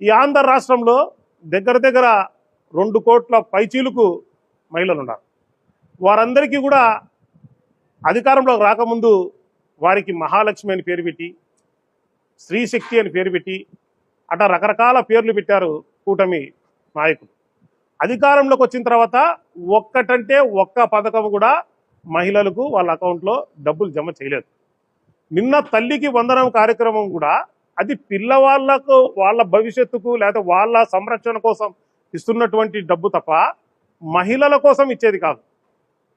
ఈ ఆంధ్ర రాష్ట్రంలో దగ్గర దగ్గర రెండు కోట్ల పైచీలకు మహిళలు ఉన్నారు. వారందరికీ కూడా అధికారంలోకి రాకముందు వారికి మహాలక్ష్మి అని పేరు పెట్టి స్త్రీశక్తి అని పేరు పెట్టి అట్లా రకరకాల పేర్లు పెట్టారు కూటమి నాయకులు. అధికారంలోకి వచ్చిన తర్వాత ఒక్కటంటే ఒక్క పథకం కూడా మహిళలకు వాళ్ళ అకౌంట్లో డబ్బులు జమ చేయలేదు. నిన్న తల్లికి వందనం కార్యక్రమం కూడా అది పిల్లవాళ్ళకు వాళ్ళ భవిష్యత్తుకు లేదా వాళ్ళ సంరక్షణ కోసం ఇస్తున్నటువంటి డబ్బు తప్ప మహిళల కోసం ఇచ్చేది కాదు.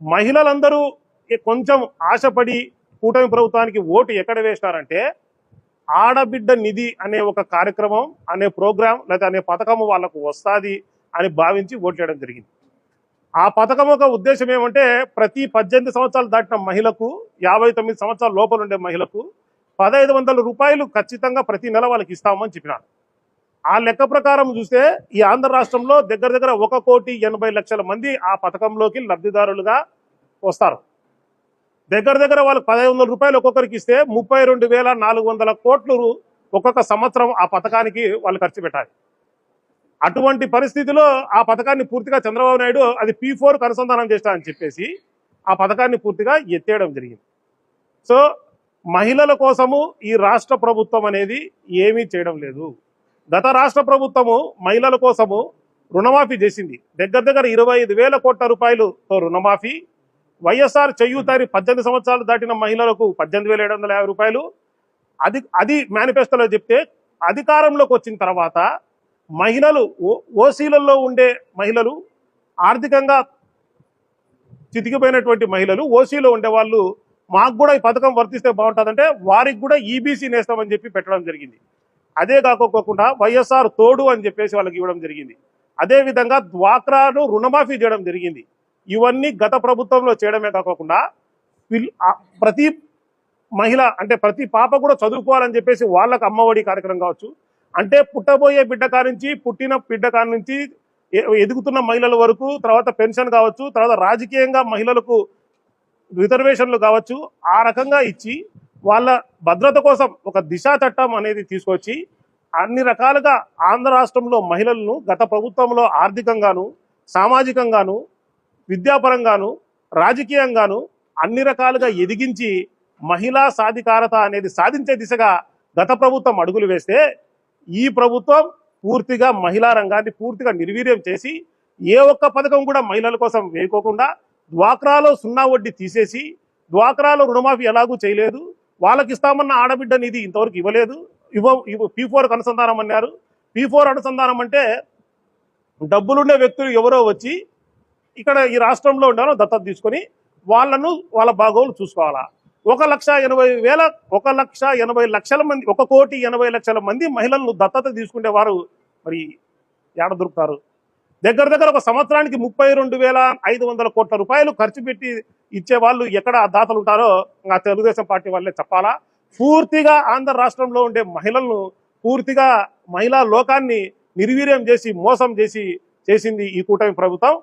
మహిళలందరూ కొంచెం ఆశపడి కూటమి ప్రభుత్వానికి ఓటు ఎక్కడ వేసినారంటే ఆడబిడ్డ నిధి అనే ఒక కార్యక్రమం అనే ప్రోగ్రాం లేదా అనే పథకం వాళ్ళకు వస్తుంది అని భావించి ఓటు చేయడం జరిగింది. ఆ పథకం ఒక ఉద్దేశం ఏమంటే ప్రతి పద్దెనిమిది సంవత్సరాలు దాటిన మహిళకు యాభై తొమ్మిది సంవత్సరాల లోపల ఉండే మహిళకు పదహైదు వందల రూపాయలు ఖచ్చితంగా ప్రతి నెల వాళ్ళకి ఇస్తామని చెప్పినారు ఆ లెక్క ప్రకారం చూస్తే ఈ ఆంధ్ర రాష్ట్రంలో దగ్గర దగ్గర ఒక కోటి ఎనభై లక్షల మంది ఆ పథకంలోకి లబ్ధిదారులుగా వస్తారు. దగ్గర దగ్గర వాళ్ళకి పదహైదు వందల రూపాయలు ఒక్కొక్కరికి ఇస్తే ముప్పై రెండు వేల నాలుగు వందల కోట్లు ఒక్కొక్క సంవత్సరం ఆ పథకానికి వాళ్ళు ఖర్చు పెట్టాలి. అటువంటి పరిస్థితిలో ఆ పథకాన్ని పూర్తిగా చంద్రబాబు నాయుడు అది పీ ఫోర్ అనుసంధానం చేస్తా అని చెప్పేసి ఆ పథకాన్ని పూర్తిగా ఎత్తేయడం జరిగింది. సో మహిళల కోసము ఈ రాష్ట్ర ప్రభుత్వం అనేది ఏమీ చేయడం లేదు. గత రాష్ట్ర ప్రభుత్వము మహిళల కోసము రుణమాఫీ చేసింది. దగ్గర దగ్గర ఇరవై ఐదు వేల కోట్ల రూపాయలుతో రుణమాఫీ. వైఎస్ఆర్ చెయ్యూతారి పద్దెనిమిది సంవత్సరాలు దాటిన మహిళలకు పద్దెనిమిది వేల ఏడు వందల యాభై రూపాయలు. అది అది మేనిఫెస్టోలో చెప్తే అధికారంలోకి వచ్చిన తర్వాత మహిళలు ఓసీలలో ఉండే మహిళలు ఆర్థికంగా చితికిపోయినటువంటి మహిళలు ఓసీలో ఉండే వాళ్ళు మాకు కూడా ఈ పథకం వర్తిస్తే బాగుంటుందంటే వారికి కూడా ఈబీసీ నేస్తామని చెప్పి పెట్టడం జరిగింది. అదే కాకోకుండా వైఎస్ఆర్ తోడు అని చెప్పేసి వాళ్ళకి ఇవ్వడం జరిగింది. అదే విధంగా డ్వాక్రాను రుణమాఫీ చేయడం జరిగింది. ఇవన్నీ గత ప్రభుత్వంలో చేయడమే కాకుండా ప్రతి మహిళ అంటే ప్రతి పాప కూడా చదువుకోవాలని చెప్పేసి వాళ్ళకి అమ్మఒడి కార్యక్రమం కావచ్చు. అంటే పుట్టబోయే బిడ్డ కానించి పుట్టిన బిడ్డ కానించి ఎదుగుతున్న మహిళల వరకు తర్వాత పెన్షన్ కావచ్చు తర్వాత రాజకీయంగా మహిళలకు రిజర్వేషన్లు కావచ్చు ఆ రకంగా ఇచ్చి వాళ్ళ భద్రత కోసం ఒక దిశా చట్టం అనేది తీసుకొచ్చి అన్ని రకాలుగా ఆంధ్ర రాష్ట్రంలో మహిళలను గత ప్రభుత్వంలో ఆర్థికంగాను సామాజికంగాను విద్యాపరంగాను రాజకీయంగాను అన్ని రకాలుగా ఎదిగించి మహిళా సాధికారత అనేది సాధించే దిశగా గత ప్రభుత్వం అడుగులు వేస్తే ఈ ప్రభుత్వం పూర్తిగా మహిళా రంగాన్ని పూర్తిగా నిర్వీర్యం చేసి ఏ ఒక్క పథకం కూడా మహిళల కోసం వేయకోకుండా డ్వాక్రాలో సున్నా వడ్డీ తీసేసి డ్వాక్రాలో రుణమాఫీ ఎలాగూ చేయలేదు. వాళ్ళకి ఇస్తామన్న ఆడబిడ్డ నిధి ఇంతవరకు ఇవ్వలేదు. ఇవ్వ ఇవ్వ పీ ఫోర్కి అనుసంధానం అన్నారు. పీ ఫోర్ అనుసంధానం అంటే డబ్బులుండే వ్యక్తులు ఎవరో వచ్చి ఇక్కడ ఈ రాష్ట్రంలో ఉండాలో దత్తత తీసుకొని వాళ్ళను వాళ్ళ బాగోలు చూసుకోవాలా. ఒక లక్ష ఎనభై వేల ఒక లక్ష ఎనభై లక్షల మంది ఒక కోటి ఎనభై లక్షల మంది మహిళలను దత్తత తీసుకునే వారు మరి ఏడ దొరుకుతారు? దగ్గర దగ్గర ఒక సంవత్సరానికి ముప్పై రెండు వేల ఐదు వందల కోట్ల రూపాయలు ఖర్చు పెట్టి ఇచ్చే వాళ్ళు ఎక్కడ దాతలు ఉంటారో ఆ తెలుగుదేశం పార్టీ వాళ్ళే చెప్పాలా? పూర్తిగా ఆంధ్ర రాష్ట్రంలో ఉండే మహిళలను పూర్తిగా మహిళా లోకాన్ని నిర్వీర్యం చేసి మోసం చేసి చేసింది ఈ కూటమి ప్రభుత్వం.